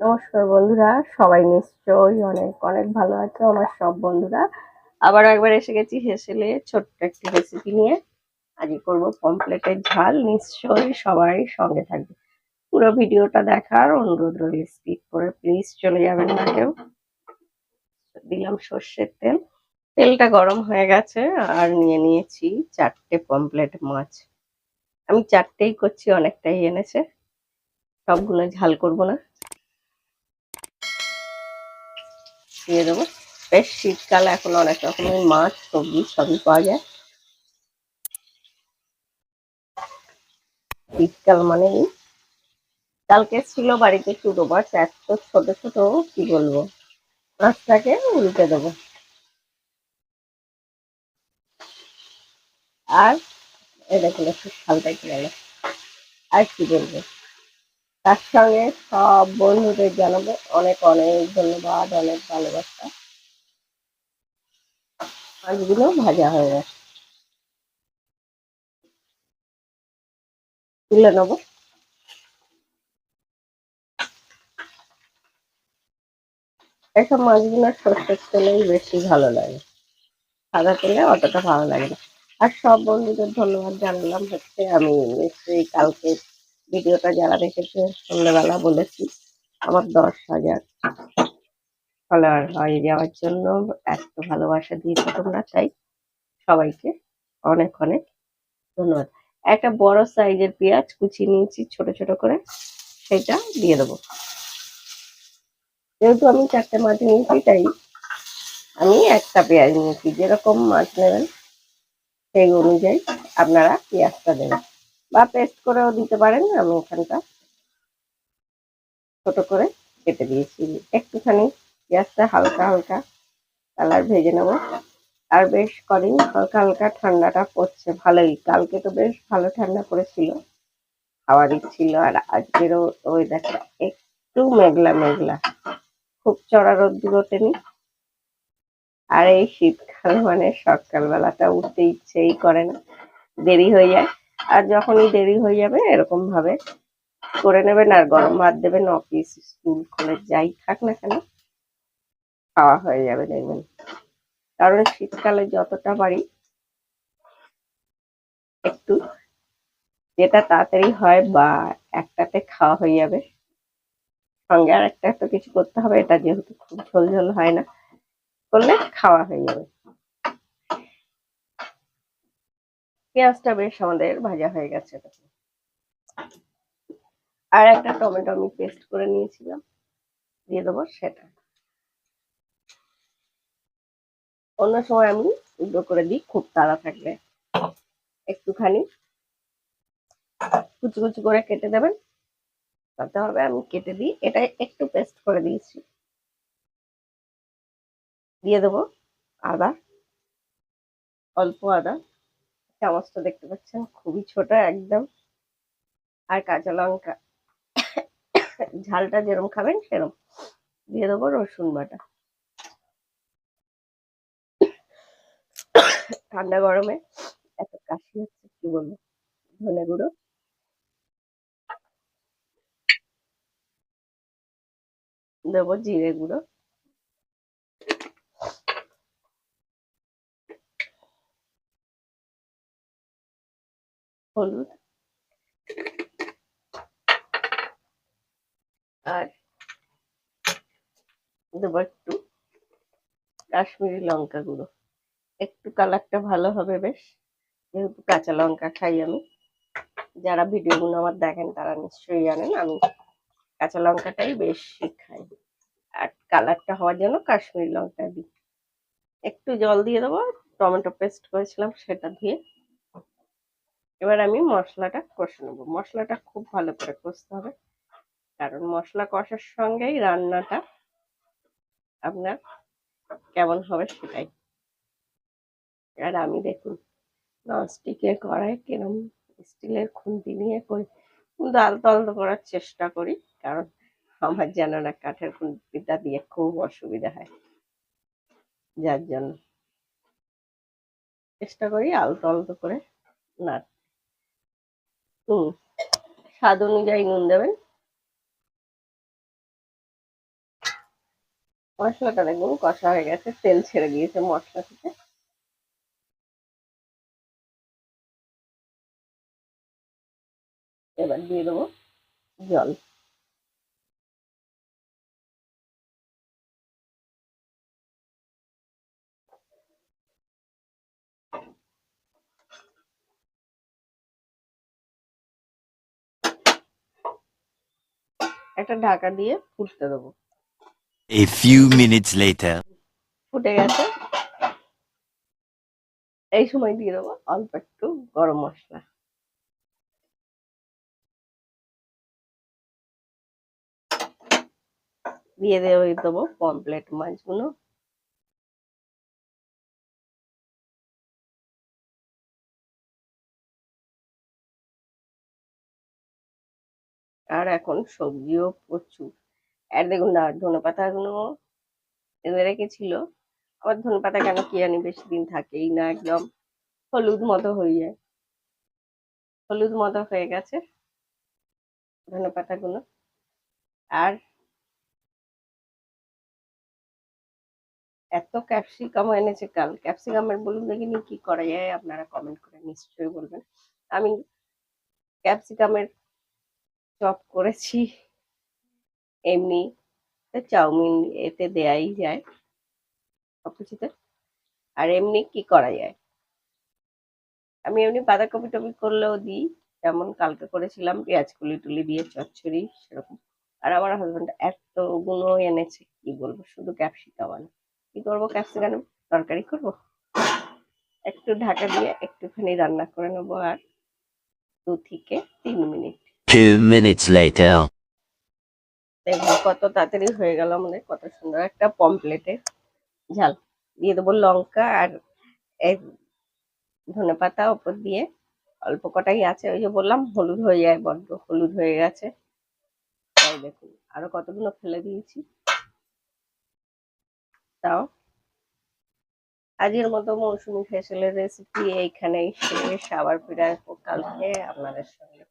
নমস্কার বন্ধুরা, সবাই নিশ্চয়ই অনেক অনেক ভালো আছো, আমার সব বন্ধুরা। আবার একবার এসে গেছি হেসেলে ছোট্ট একটি রেসিপি নিয়ে। আজকে করব পমপ্লেটের ঝাল, নিশ্চয়ই সবাই সঙ্গে থাকবে। পুরো ভিডিওটা দেখার অনুরোধ রইল স্কিপ করে প্লিজ চলে যাবেন না কেউ। দিলাম সর্ষের তেল। তেলটা গরম হয়ে গেছে, আর নিয়ে নিয়েছি চারটে পমপ্লেট মাছ। আমি চারটেই করছি, অনেকটাই এনেছে। সবগুলো ঝাল করব না। দিয়ে দেবো। বেশ, শীতকালে এখন অনেক রকমের মাছ, সবজি সবই পাওয়া যায়। শীতকাল মানে কালকে ছিল বাড়িতে চুটো মাছ এত ছোট ছোট, কি বলব? মাছটাকে উল্টে দেবো। আর এই দেখুন, একটু সালটাইতে গেল। আর কি বলব? তার সঙ্গে সব বন্ধুদের জানাব। অনেক অনেক ধন্যবাদ, অনেক ভালোবাসা। মাছগুলো ভাজা হয়ে গেছে। তুলে নেব। এসব মাছগুলো সর্ষের তেলেই বেশি ভালো লাগে। সাদা তেলে অতটা ভালো লাগে না। আর সব বন্ধুদের ধন্যবাদ জানালাম হচ্ছে আমি নিশ্চয়ই কালকে ভিডিওটা যারা দেখেছে, সন্ধ্যেবেলা বলেছি, আমার দশ হাজার ফলোয়ার হয়ে যাওয়ার জন্য এত ভালোবাসা দিয়েছ তোমরা, তাই সবাইকে অনেক অনেক ধন্যবাদ। একটা বড় সাইজের পেঁয়াজ কুচিয়ে নিয়েছি, ছোট ছোট করে, সেটা দিয়ে দেবো। যেহেতু আমি চারটে মাছ নিয়েছি, তাই আমি একটা পেঁয়াজ নিয়েছি। যেরকম মাছ নেবেন, সেই অনুযায়ী আপনারা পেঁয়াজটা দেবেন। বা পেস্ট করেও দিতে পারেন, আমি এখানটা ছোট করে কেটে দিয়েছি। একটুখানি পেঁয়াজটা হালকা হালকা কালার ভেজে নেব। আর বেশ কদিন হালকা হালকা ঠান্ডাটা পড়ছে, ভালোই। কালকে তো বেশ ভালো ঠান্ডা পড়েছিল, হাওয়া দিচ্ছিল। আর আজকেরও ওয়েদারটা একটু মেঘলা মেঘলা, খুব চড়া রোদ্দুর ওঠেনি। আর এই শীতকাল মানে সকালবেলাটা উঠতে ইচ্ছেই করে না, দেরি হয়ে যায়। আর যখনই দেরি হয়ে যাবে এরকম ভাবে করে নেবেন আর গরম ভাত দেবেন অফিস স্কুল কলেজ যাই থাক না কেন, খাওয়া হয়ে যাবে দেখবেন। কারণ শীতকালে যতটা পারি একটু যেটা তাড়াতাড়ি হয় বা একটাতে খাওয়া হয়ে যাবে, সঙ্গে আর একটা তো কিছু করতে হবে, এটা যেহেতু খুব ঝোল ঝোল হয় না, করলে খাওয়া হয়ে যাবে। পেঁয়াজটা বেশ আমাদের ভাজা হয়ে গেছে আর একটা টমেটো আমি পেস্ট করে নিয়েছিলাম, দিয়ে দেবো সেটা। অন্য সময় আমি উল্টো করে দিই, খুব তাড়া থাকবে। একটুখানি কুচি কুচি করে কেটে দেবেন, তাতে হবে আমি কেটে দিই। এটা একটু পেস্ট করে দিয়েছি। দিয়ে দেবো আদা, অল্প আদা। চামচটা দেখতে পাচ্ছেন, খুবই ছোট একদম। আর কাঁচা লঙ্কা, ঝালটা যেরকম খাবেন সেরকম দিয়ে দেবো রসুন বাটা। ঠান্ডা গরমে এত কাশি হচ্ছে, কি বলব? ধনে গুঁড়ো। দেবো জিরে গুঁড়ো। হলুদ। আর দেবো একটু কাশ্মীরি লঙ্কা গুঁড়ো। একটু কালারটা ভালো হবে বেশ, যেহেতু কাঁচা লঙ্কা খাই আমি। যারা ভিডিওগুলো আমার দেখেন তারা নিশ্চয়ই জানেন আমি কাঁচা লঙ্কাটাই বেশি খাই। আর কালারটা হওয়ার জন্য কাশ্মীরি লঙ্কা দিই। একটু জল দিয়ে দেবো, টমেটো পেস্ট করেছিলাম সেটা দিয়ে। এবার আমি মশলাটা কষে নেব। মশলাটা খুব ভালো করে কষতে হবে। কারণ মশলা কষার সঙ্গেই রান্নাটা আপনার কেমন হবে সেটাই। আর আমি দেখুন, ননস্টিকের কড়াই কিরম স্টিলের খুন্তি নিয়ে করি ডাল তল করার চেষ্টা করি, কারণ আমার যেন না কাঠের খুন্তিটা দিয়ে খুব অসুবিধা হয়। যার জন্য চেষ্টা করি আলতো আলতো করে না হুম, স্বাদ অনুযায়ী নুন দেবেন। মশলাটা দেখুন কষা হয়ে গেছে, তেল ছেড়ে দিয়েছে মশলা থেকে। এবার দিয়ে দেবো জল। একটা ঢাকা দিয়ে ফুটতে দেবো। A few minutes later. ফুটে গেছে। এই সময় দিয়ে দেবো অল্প একটু গরম মশলা। দিয়ে দেবো দেবো পমপ্লেট মাছগুলো। আর এখন সবজিও প্রচুর। আর দেখুন না ধনে পাতাগুলো এনে রেখেছিল আবার ধনে পাতা কেন কি জানি বেশি দিন থাকেই না, একদম হলুদ মতো হয়ে যায়। হলুদ মতো হয়ে গেছে ধনে পাতাগুলো আর এত ক্যাপসিকাম এনেছে কাল। ক্যাপসিকামের বলুন দেখিনি কি করা যায়, আপনারা কমেন্ট করে নিশ্চয়ই বলবেন। আমি ক্যাপসিকামের চপ করেছি। এমনি চাউমিন এতে দেয়াই যায়। সবকিছুতে আর এমনি কি করা যায়? আমি এমনি বাঁধাকপি টপি করলেও দিই। যেমন কালকে করেছিলাম পেঁয়াজ কুলি টুলি দিয়ে চচ্চড়ি সেরকম। আর আমার হাজব্যান্ড এত এতগুলো এনেছে, কি বলব? শুধু ক্যাপসিকাম আনে। কি করব ক্যাপসিকাম তরকারি করব? একটু ঢাকা দিয়ে একটুখানি রান্না করে নেব আর। দু থেকে তিন মিনিট। Two minutes later. দেখব কত তাড়াতাড়ি হয়ে গেল আমাদের কত সুন্দর একটা পমপ্লেটে ঝাল, দিয়ে দেবো লঙ্কা আর ধনে পাতা ওপর দিয়ে। অল্প কটাই আছে, ওই যে বললাম, হলুদ হয়ে যায়, বড্ড হলুদ হয়ে গেছে। তাই দেখুন, আরও কতগুলো ফেলে দিয়েছি। তাও আজকের মতো মৌসুমি ফেসেলের রেসিপি এইখানেই শেষ। আবার ফিরে আসব কালকে আপনাদের সঙ্গে।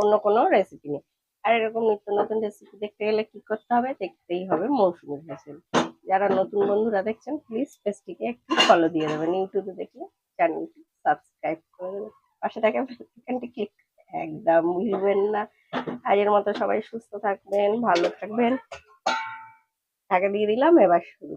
অন্য কোনো রেসিপি নেই। আর এরকম নিত্য নতুন রেসিপি দেখতে গেলে কি করতে হবে? দেখতেই হবে মৌসুমি ফেসেল যারা নতুন বন্ধুরা দেখছেন প্লিজ পেজটিকে একটু ফলো দিয়ে দেবেন। ইউটিউবে দেখলে চ্যানেলটি সাবস্ক্রাইব করে দেবেন। পাশে থাকা বেলআইকনটি ক্লিক একদম ভুলবেন না। আজকের মতো সবাই সুস্থ থাকবেন, ভালো থাকবেন। ঢাকা দিয়ে দিলাম, এবার শুরু